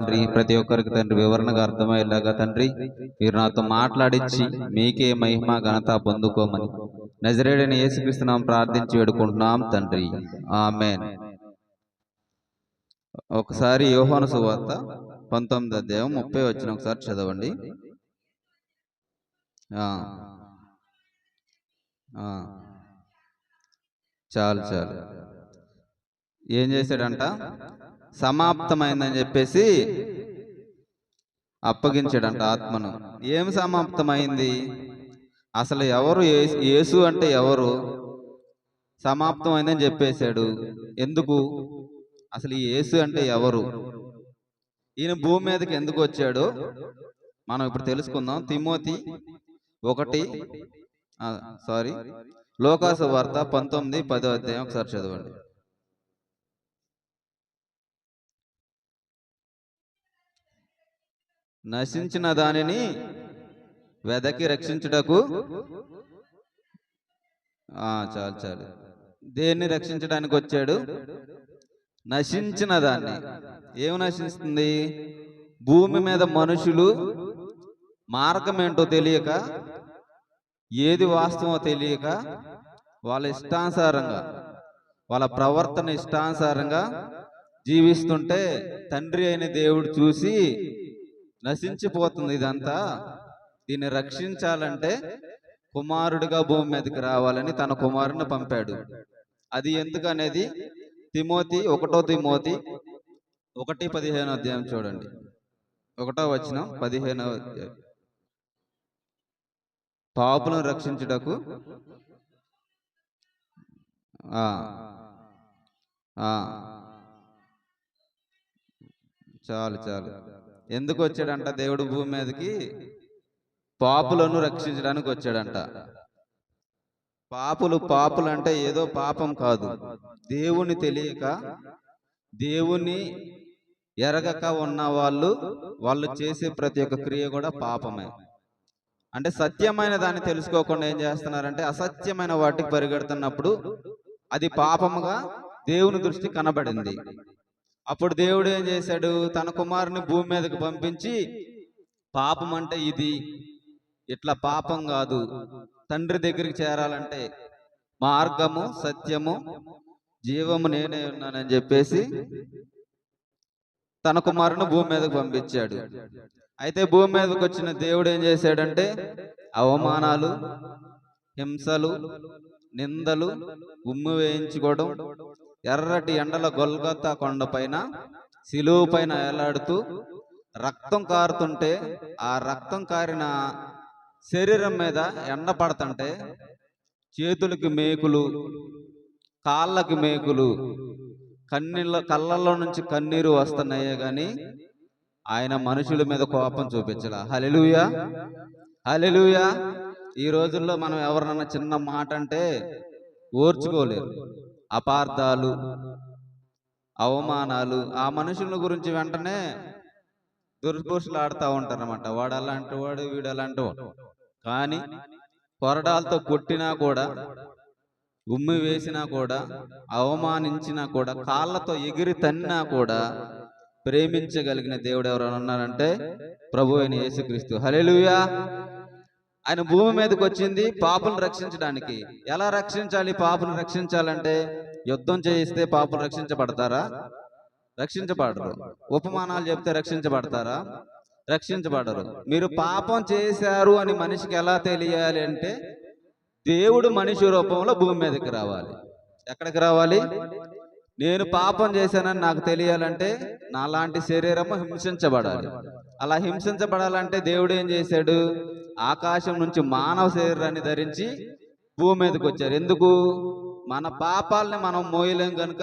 తండ్రి ప్రతి ఒక్కరికి తండ్రి వివరణగా అర్థమయ్యేలాగా తండ్రి మీరు నాతో మాట్లాడించి మీకే మహిమ ఘనత పొందుకోమని. నజరేడని యేసుక్రీస్తున్నాం ప్రార్థించి వేడుకుంటున్నాం తండ్రి. ఆమెన్. ఒకసారి యోహాను సువార్త పంతొమ్మిది అధ్యాయం ముప్పై వచ్చిన ఒకసారి చదవండి. చాలు చాలు. ఏం చేశాడంట? సమాప్తమైందని చెప్పేసి అప్పగించాడంట ఆత్మను. ఏం సమాప్తమైంది? అసలు ఎవరు యేసు అంటే ఎవరు? సమాప్తమైందని చెప్పేశాడు. ఎందుకు? అసలు ఈ యేసు అంటే ఎవరు? ఈయన భూమి మీదకి ఎందుకు వచ్చాడు? మనం ఇప్పుడు తెలుసుకుందాం. తిమోతి ఒకటి సారీ. లోకాసు వార్త పంతొమ్మిది పదో అధ్యాయం. ఒకసారి చదవండి. నశించిన దానిని వెదకి రక్షించుటకు? ఆ, చాలు చాలు. దేన్ని రక్షించడానికి వచ్చాడు? నశించిన దాన్ని. ఏమి నశిస్తుంది? భూమి మీద మనుషులు మార్గం ఏంటో తెలియక ఏది వాస్తవమో తెలియక వాళ్ళ ఇష్టానుసారంగా వాళ్ళ ప్రవర్తన ఇష్టానుసారంగా జీవిస్తుంటే తండ్రి అయిన దేవుడు చూసి నశించిపోతుంది ఇదంతా. దీన్ని రక్షించాలంటే కుమారుడిగా భూమి మీదకి రావాలని తన కుమారుని పంపాడు. అది ఎందుకనేది? తిమోతి ఒకటో తిమోతి ఒకటి పదిహేనో అధ్యాయం చూడండి. ఒకటో వచ్చిన పదిహేనవ అధ్యాయం పాపులను రక్షించుటకు. చాలు చాలు. ఎందుకు వచ్చాడంట దేవుడు భూమి మీదకి? పాపులను రక్షించడానికి వచ్చాడంట. పాపులు పాపులు అంటే ఏదో పాపం కాదు. దేవుని తెలియక దేవుని ఎరగక ఉన్న వాళ్ళు వాళ్ళు చేసే ప్రతి ఒక్క క్రియ కూడా పాపమే. అంటే సత్యమైన దాన్ని తెలుసుకోకుండా ఏం చేస్తున్నారంటే అసత్యమైన వాటికి పరిగెడుతున్నప్పుడు అది పాపముగా దేవుని దృష్టి కనబడింది. అప్పుడు దేవుడు ఏం చేశాడు? తన కుమారుని భూమి మీదకి పంపించి పాపం అంటే ఇది. ఇట్లా పాపం కాదు. తండ్రి దగ్గరికి చేరాలంటే మార్గము సత్యము జీవము నేనే ఉన్నానని చెప్పేసి తన కుమారుని భూమి మీదకు పంపించాడు. అయితే భూమి మీదకి వచ్చిన దేవుడు ఏం చేశాడంటే అవమానాలు హింసలు నిందలు ఉమ్ము వేయించుకోవడం ఎర్రటి ఎండల గొల్గొత్తా కొండపైన సిలువు పైన వేలాడుతూ రక్తం కారుతుంటే ఆ రక్తం కారిన శరీరం మీద ఎండ పడుతుంటే చేతులకి మేకులు కాళ్ళకి మేకులు కన్నీళ్ళ కళ్ళల్లో నుంచి కన్నీరు వస్తున్నాయే కానీ ఆయన మనుషుల మీద కోపం చూపించాల. హలెలుయా హలెలుయా ఈ రోజుల్లో మనం ఎవరినన్నా చిన్న మాట అంటే ఓర్చుకోలేరు. అపార్థాలు అవమానాలు ఆ మనుషుల గురించి వెంటనే దుర్భూషలు ఆడుతూ ఉంటారనమాట వాడు అలాంటి వాడు వీడు అలాంటి వాడు. కానీ కొరడాలతో కొట్టినా కూడా ఉమ్మి వేసినా కూడా అవమానించినా కూడా కాళ్ళతో ఎగిరి తన్నా కూడా ప్రేమించగలిగిన దేవుడు ఎవరైనా ఉన్నారంటే ప్రభు అయిన యేసుక్రీస్తు. హల్లెలూయా! ఆయన భూమి మీదకి వచ్చింది పాపులను రక్షించడానికి. ఎలా రక్షించాలి? పాపులను రక్షించాలంటే యుద్ధం చేయిస్తే పాపులు రక్షించబడతారా? రక్షించబడరు. ఉపమానాలు చెప్తే రక్షించబడతారా? రక్షించబడరు. మీరు పాపం చేశారు అని మనిషికి ఎలా తెలియాలి అంటే దేవుడు మనిషి రూపంలో భూమి మీదకి రావాలి. ఎక్కడికి రావాలి? నేను పాపం చేశానని నాకు తెలియాలంటే నాలాంటి శరీరము హింసించబడాలి. అలా హింసించబడాలంటే దేవుడు ఏం చేశాడు? ఆకాశం నుంచి మానవ శరీరాన్ని ధరించి భూమి మీదకి వచ్చారు. ఎందుకు? మన పాపాలని మనం మోయలేం కనుక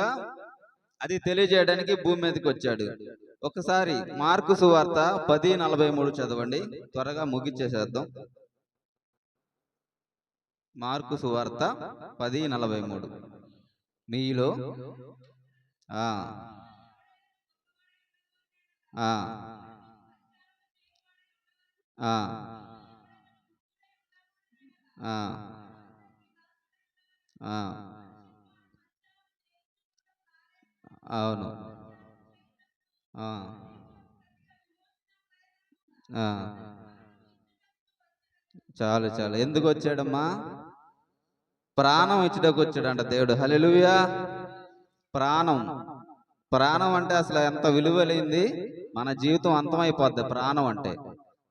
అది తెలియజేయడానికి భూమి మీదకి వచ్చాడు. ఒకసారి మార్కు సువార్త పది నలభై మూడు చదవండి. త్వరగా ముగించేసేద్దాం మార్కు సువార్త పది నలభై మూడు. మీలో ఆ ఆ అవును. ఆ. ఆ. చాలు చాలు. ఎందుకు వచ్చాడమ్మా? ప్రాణం ఇచ్చుటకు వచ్చాడంట దేవుడు. హల్లెలూయా. ప్రాణం. ప్రాణం అంటే అసలు ఎంత విలువలేంది మన జీవితం అంతమైపోద్ది. ప్రాణం అంటే.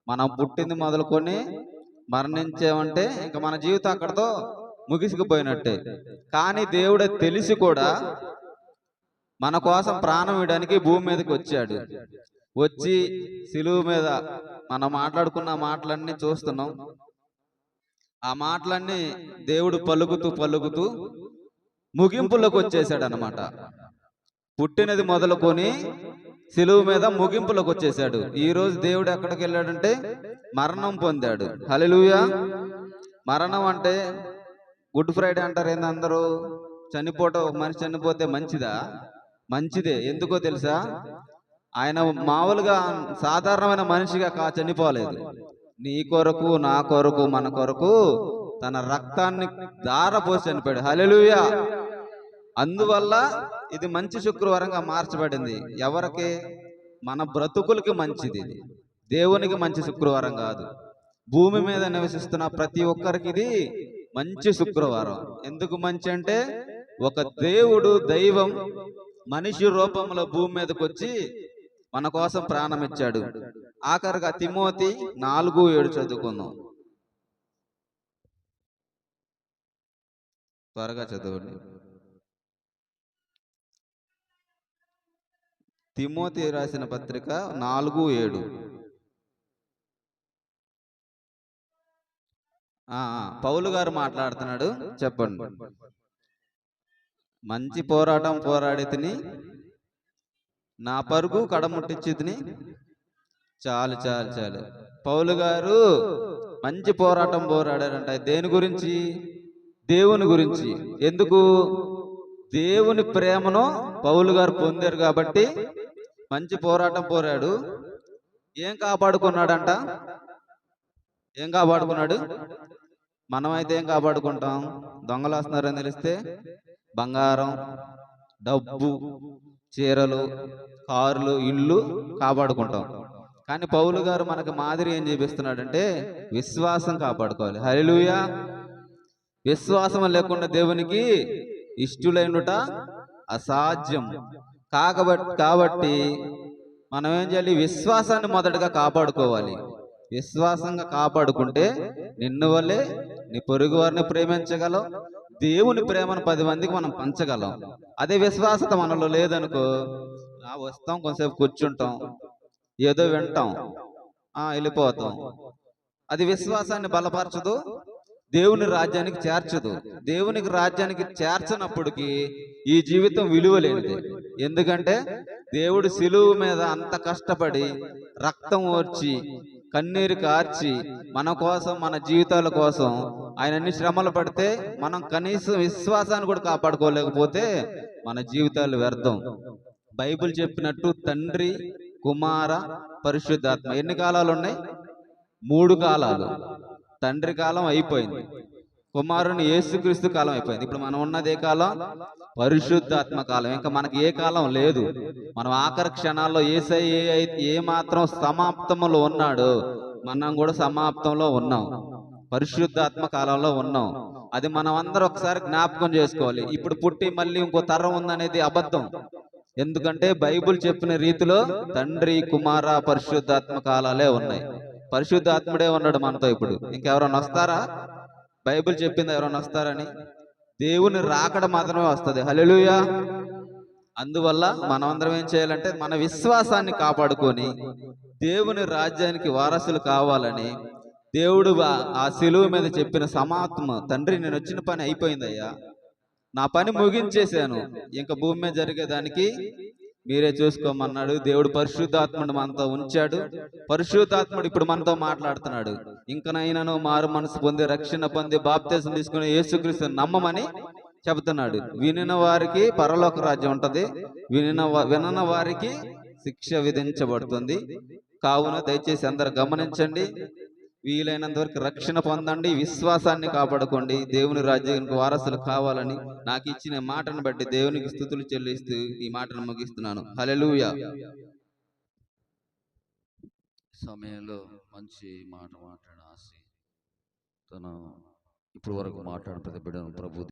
మనం పుట్టింది మొదలుకొని మరణించామంటే ఇంకా మన జీవితం అక్కడతో ముగిసిపోయినట్టే. కానీ దేవుడే తెలిసి కూడా మన కోసం ప్రాణం ఇవ్వడానికి భూమి మీదకి వచ్చాడు. వచ్చి సిలువు మీద మనం మాట్లాడుకున్న మాటలన్నీ చూస్తున్నాం. ఆ మాటలన్నీ దేవుడు పలుకుతూ పలుకుతూ ముగింపులోకి వచ్చేసాడు అనమాట పుట్టినది మొదలుకొని సిలువు మీద ముగింపులోకి వచ్చేసాడు ఈ రోజు దేవుడు ఎక్కడికి వెళ్ళాడంటే మరణం పొందాడు. హల్లెలూయా. మరణం అంటే గుడ్ ఫ్రైడే అంటారు ఏంది అందరూ? చనిపోవటం ఒక మనిషి చనిపోతే మంచిదా? మంచిదే. ఎందుకో తెలుసా? ఆయన మామూలుగా సాధారణమైన మనిషిగా కా చనిపోలేదు. నీ కొరకు నా కొరకు మన కొరకు తన రక్తాన్ని దారపోసి చనిపోయాడు. హల్లెలూయా. అందువల్ల ఇది మంచి శుక్రవారంగా మార్చబడింది. ఎవరికి? మన బ్రతుకులకి మంచిది ఇది. దేవునికి మంచి శుక్రవారం కాదు. భూమి మీద నివసిస్తున్న ప్రతి ఒక్కరికి ఇది మంచి శుక్రవారం. ఎందుకు మంచి అంటే ఒక దేవుడు దైవం మనిషి రూపంలో భూమి మీదకి వచ్చి మన కోసం ప్రాణం ఇచ్చాడు ఆఖరిగా తిమోతి నాలుగు ఏడు చదువుకుందాం. త్వరగా చదవండి. తిమోతి రాసిన పత్రిక నాలుగు ఏడు. పౌలు గారు మాట్లాడుతున్నాడు. చెప్పండి. మంచి పోరాటం పోరాడి తిని నా పరుగు కడముట్టించి తిని చాలు చాలు చాలు పౌలు గారు మంచి పోరాటం పోరాడారంట. దేని గురించి? దేవుని గురించి. ఎందుకు? దేవుని ప్రేమను పౌలు గారు పొందారు కాబట్టి మంచి పోరాటం పోరాడు. ఏం కాపాడుకున్నాడంట? ఏం కాపాడుకున్నాడు? మనమైతే ఏం కాపాడుకుంటాం? దొంగలు వస్తున్నారని తెలిస్తే బంగారం డబ్బు చీరలు కార్లు ఇల్లు కాపాడుకుంటాం. కానీ పౌలు గారు మనకు మాదిరి ఏం చూపిస్తున్నాడంటే విశ్వాసం కాపాడుకోవాలి. హల్లెలూయా! విశ్వాసం లేకుండా దేవునికి ఇష్టులైనట అసాధ్యం. కాకబట్టి కాబట్టి మనం ఏం చేయాలి? విశ్వాసాన్ని మొదటగా కాపాడుకోవాలి. విశ్వాసంగా కాపాడుకుంటే నిన్ను వల్లే నీ పొరుగు వారిని ప్రేమించగలం దేవుని ప్రేమను పది మందికి మనం పంచగలం. అదే విశ్వాసత మనలో లేదనుకో ఆ వస్తాం కొంతసేపు కూర్చుంటాం ఏదో వింటాం ఆ వెళ్ళిపోతాం. అది విశ్వాసాన్ని బలపరచదు దేవుని రాజ్యానికి చేర్చదు. దేవునికి రాజ్యానికి చేర్చనప్పటికీ ఈ జీవితం విలువలేనిది ఎందుకంటే దేవుడు సిలువు మీద అంత కష్టపడి రక్తం ఓర్చి కన్నీరు కార్చి మన కోసం మన జీవితాల కోసం ఆయన అన్ని శ్రమలు పడితే మనం కనీసం విశ్వాసాన్ని కూడా కాపాడుకోలేకపోతే మన జీవితాలు వ్యర్థం. బైబిల్ చెప్పినట్టు తండ్రి కుమార పరిశుద్ధాత్మ ఎన్ని కాలాలు ఉన్నాయి? మూడు కాలాలు. తండ్రి కాలం అయిపోయింది. కుమారుని యేసుక్రీస్తు కాలం అయిపోయింది. ఇప్పుడు మనం ఉన్నదే కాలం? పరిశుద్ధాత్మ కాలం. ఇంకా మనకి ఏ కాలం లేదు. మనం ఆఖరి క్షణాల్లో ఏసై ఏ అయితే ఏ మాత్రం సమాప్తములో ఉన్నాడు. మనం కూడా సమాప్తంలో ఉన్నాం. పరిశుద్ధాత్మ కాలంలో ఉన్నాం. అది మనం అందరూ ఒకసారి జ్ఞాపకం చేసుకోవాలి. ఇప్పుడు పుట్టి మళ్ళీ ఇంకో తరం ఉందనేది అబద్ధం. ఎందుకంటే బైబిల్ చెప్పిన రీతిలో తండ్రి కుమార పరిశుద్ధాత్మ కాలాలే ఉన్నాయి. పరిశుద్ధాత్ముడే ఉన్నాడు మనతో ఇప్పుడు. ఇంకెవరైనా వస్తారా? బైబిల్ చెప్పింది ఎవరైనా వస్తారని? దేవుని రాకడ మాత్రమే వస్తుంది. హలెలుయ అందువల్ల మనమందరం అందరం ఏం చేయాలంటే మన విశ్వాసాన్ని కాపాడుకొని దేవుని రాజ్యానికి వారసులు కావాలని దేవుడు ఆ- ఆ మీద చెప్పిన సమాత్మ తండ్రి నేను వచ్చిన పని అయిపోయిందయ్యా. నా పని ముగించేశాను. ఇంకా భూమి మీద జరిగేదానికి మీరే చూసుకోమన్నాడు. దేవుడు పరిశుద్ధాత్ముడు మనతో ఉంచాడు. పరిశుద్ధాత్ముడు ఇప్పుడు మనతో మాట్లాడుతున్నాడు. ఇంకనైనాను మారు మనసు పొంది రక్షణ పొంది బాప్తేశం తీసుకుని యేసుక్రీస్తు నమ్మమని చెబుతున్నాడు. వినిన వారికి పరలోక రాజ్యం ఉంటుంది. వినిన వినన వినని వారికి శిక్ష విధించబడుతుంది. కావున దయచేసి అందరు గమనించండి. వీలైనంత వరకు రక్షణ పొందండి విశ్వాసాన్ని కాపాడుకోండి. దేవుని రాజ్యానికి వారసులు కావాలని నాకు ఇచ్చిన మాటను బట్టి దేవునికి స్థుతులు చెల్లిస్తూ ఈ మాటను ముగిస్తున్నాను. హల్లెలూయా. సమయంలో మంచి మాట మాట్లాడిన ఆశ తను ఇప్పుడు వరకు మాట్లాడిన ప్రతి బిడ్డను ప్రభు